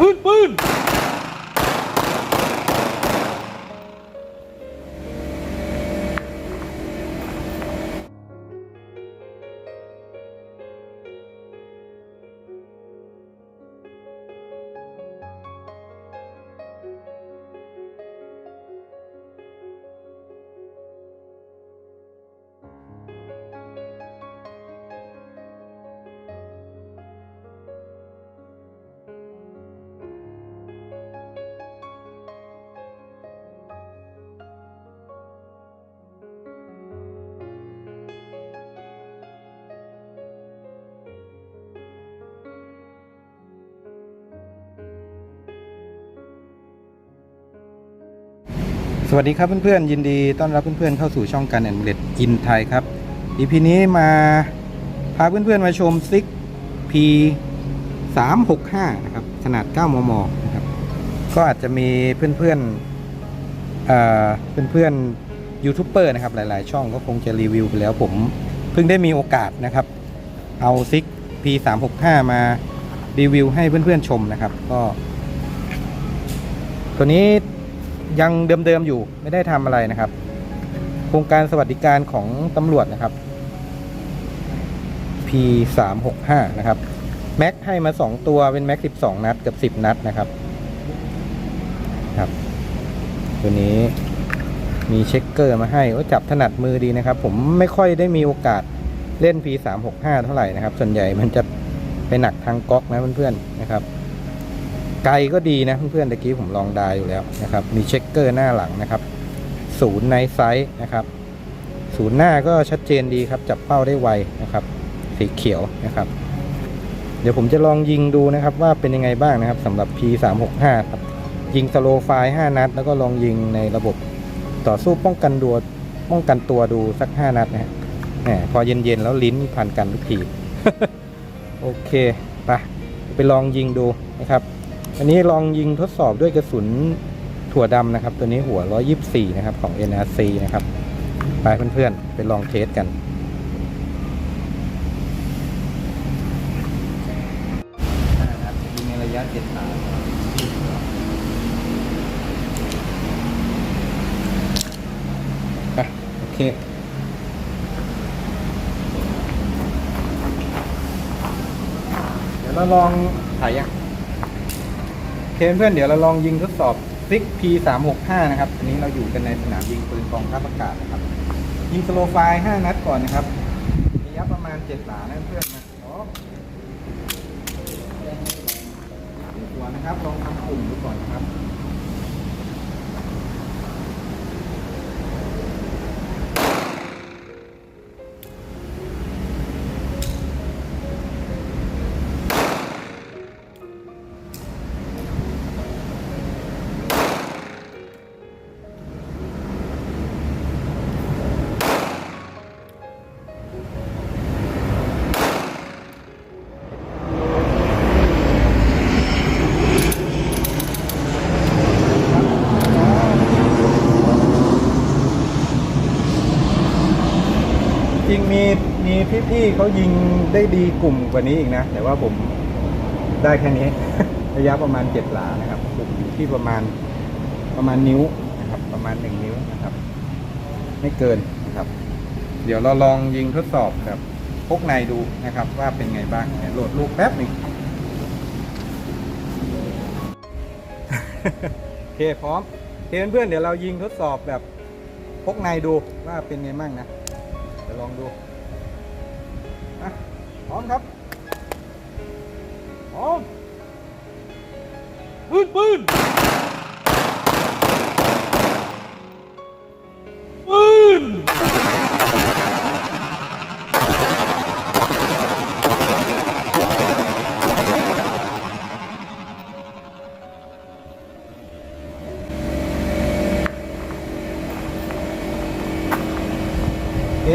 ปืนปืน สวัสดีครับเพื่อนๆยินดีต้อนรับเพื่อนๆเข้าสู่ช่องการแอนเล็ดอินไทยครับ EP นี้มาพาเพื่อนๆมาชมซิก P 3 6 5นะครับขนาด 9 มมนะครับก็อาจจะมีเพื่อนๆเอ่อเพื่อนๆยูทูบเบอร์นะครับหลายๆ ช่องก็คงจะรีวิวไปแล้วผมเพิ่งได้มีโอกาสนะครับ เอาซิก P 3 6 5มารีวิวให้เพื่อนๆชมนะครับ ก็ ตัวนี้ ยังเดิมๆอยู่ไม่ได้ทำอะไรนะครับ โครงการสวัสดิการของตำรวจนะครับ P 3 6 5 นะครับแม็กให้มา 2 ตัวเป็นแม็ก12 นัดกับ 10 นัดนะครับครับ ตัวนี้มีเช็คเกอร์มาให้ว่าจับถนัดมือดีนะครับ ผมไม่ค่อยได้มีโอกาสเล่น P 3 6 5 เท่าไหร่นะครับ ส่วนใหญ่มันจะไปหนักทางก๊อกนะเพื่อนๆนะครับ ไกลก็ดีนะเพื่อนๆตะกี้ผมลองดาอยู่แล้วนะครับ มีเช็คเกอร์หน้าหลังนะครับศูนย์ในไซส์นะครับศูนย์หน้าก็ชัดเจนดีครับ จับเป้าได้ไวนะครับ สีเขียวนะครับ เดี๋ยวผมจะลองยิงดูนะครับ ว่าเป็นยังไงบ้างนะครับสำหรับ P 3 6 5 ครับยิงสโลไฟล์5นัด แล้วก็ลองยิงในระบบต่อสู้ป้องกันตัวป้องกันตัวดูสัก 5 นัดนะฮะพอเย็นๆแล้วลิ้นพันกันทุกที โอเคไปไปลองยิงดูนะครับ อันนี้ลองยิงทดสอบด้วยกระสุนถั่วดำนะครับ ตัวนี้หัว 124 นะครับ ของ NRC นะครับ ไปเพื่อนๆ ไปลองเทสกัน ยิงในระยะเจ็ดสาโอเคเดี๋ยวเราลองถ่ายยัง คเพื่อนเดี๋ยวเราลองยิงทดสอบซิก P 3 6 5 นะครับอันนี้เราอยู่กันในสนามยิงปืนกองทัพอากาศนะครับ ยิงสโลไฟล์5นัดก่อนนะครับระยะประมาณ7หลานะเพื่อนนะโอ้หัวนะครับ ลองทำกลุ่มดูก่อนนะครับ ริงมีมีพี่ๆเขายิงได้ดีกลุ่มกว่านี้อีกนะ แต่ว่าผมได้แค่นี้ ระยะประมาณเจ็ดหลานะครับกลุ่มอยู่ที่ประมาณประมาณนิ้วนะครับ ประมาณหนึ่งนิ้วนะครับ ไม่เกินนะครับ เดี๋ยวเราลองยิงทดสอบแบบพกในดูนะครับ ว่าเป็นไงบ้างโหลดลูกแป๊บหนึ่งโอเคพร้อมโอเคเพื่อนเดี๋ยวเรายิงทดสอบแบบพกในดูว่าเป็นไงบ้างนะ ลองดูอะพร้อมครับพร้อมปืนปืน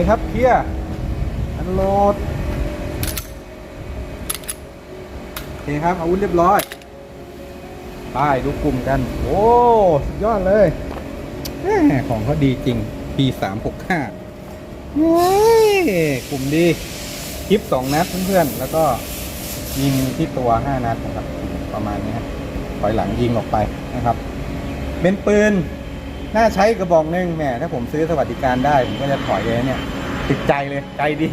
คครับเคลียร์อันโหลดโอเคครับอาวุธเรียบร้อยไปดูกลุ่มกัน โอ้สุดยอดเลยของเขาดีจริง P 3 6 5เฮ้ยกลุ่มดีคลิปสองนัดเพื่อนๆ แล้วก็ยิงที่ตัวห้านัดนะครับ ประมาณนี้ครับอยหลังยิงออกไปนะครับ เป็นปืน น่าใช้กระบอกหนึ่งแหมถ้าผมซื้อสวัสดิการได้ ผมก็จะถอยเลยเนี่ย ติดใจเลยไกลดี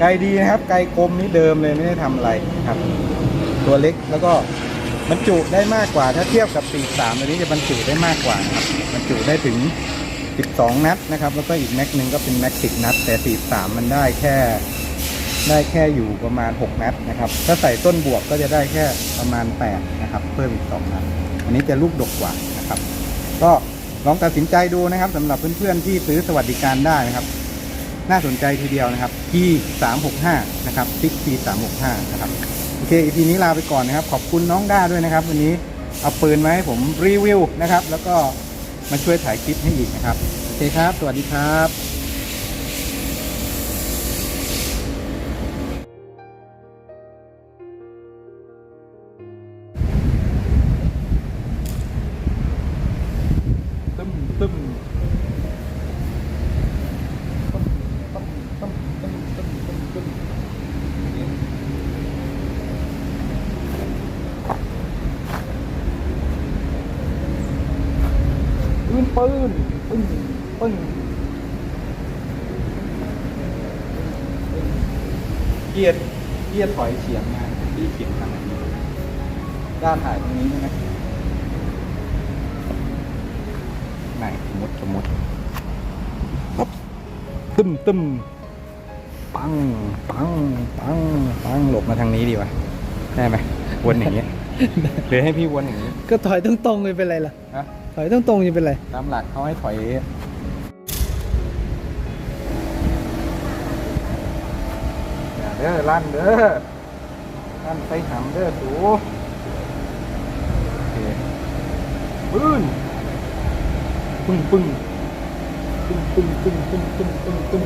ไกลดีนะครับ ไกลคมนี่เดิมเลยไม่ได้ทำอะไรนะครับ ตัวเล็กแล้วก็บรรจุได้มากกว่าถ้าเทียบกับ 43 ตัวนี้จะบรรจุได้มากกว่านะครับบรรจุได้ถึง 12 นัดนะครับ แล้วก็อีกแม็กหนึ่งก็เป็นแม็ก 10 นัด แต่ 43 มันได้แค่ได้แค่อยู่ประมาณ 6 นัดนะครับ ถ้าใส่ต้นบวกก็จะได้แค่ประมาณ 8 นะครับ เพิ่มอีก 2 นัด อันนี้จะลูกดกกว่านะครับ ก็ ลองตัดสินใจดูนะครับสำหรับเพื่อนๆที่ซื้อสวัสดิการได้นะครับ น่าสนใจทีเดียวนะครับที่365 นะครับติ๊กที365 นะครับโอเคอีพีนี้ลาไปก่อนนะครับ ขอบคุณน้องด้าด้วยนะครับ วันนี้เอาปืนมาให้ผมรีวิวนะครับ แล้วก็มาช่วยถ่ายคลิปให้อีกนะครับโอเคครับ สวัสดีครับ ปืนปืนปึ้งปึ้งเกียร์เกียร์ถอยเฉียงมาที่เฉียงทางไหนด้านถ่ายตรงนี้ใช่ไหมไหนสมมติสมมติปั๊บตึมตึมปังปังปังปังหลบมาทางนี้ดีวะได้ไหมวนอย่างเงี้ยหรือให้พี่วนอย่างนี้ ก็ถอยตรงๆเลยเป็นไรล่ะนะ ถอยตรงๆจะเป็นไร ตามหลักเขาให้ถอย อย่าเด้อลั่นเด้อลั่นใส่หำเด้อสูโอเคปึ้งปึ้งปึ้งปึ้งปึ้งปึ้งปึ้งปึ้งปึ้ง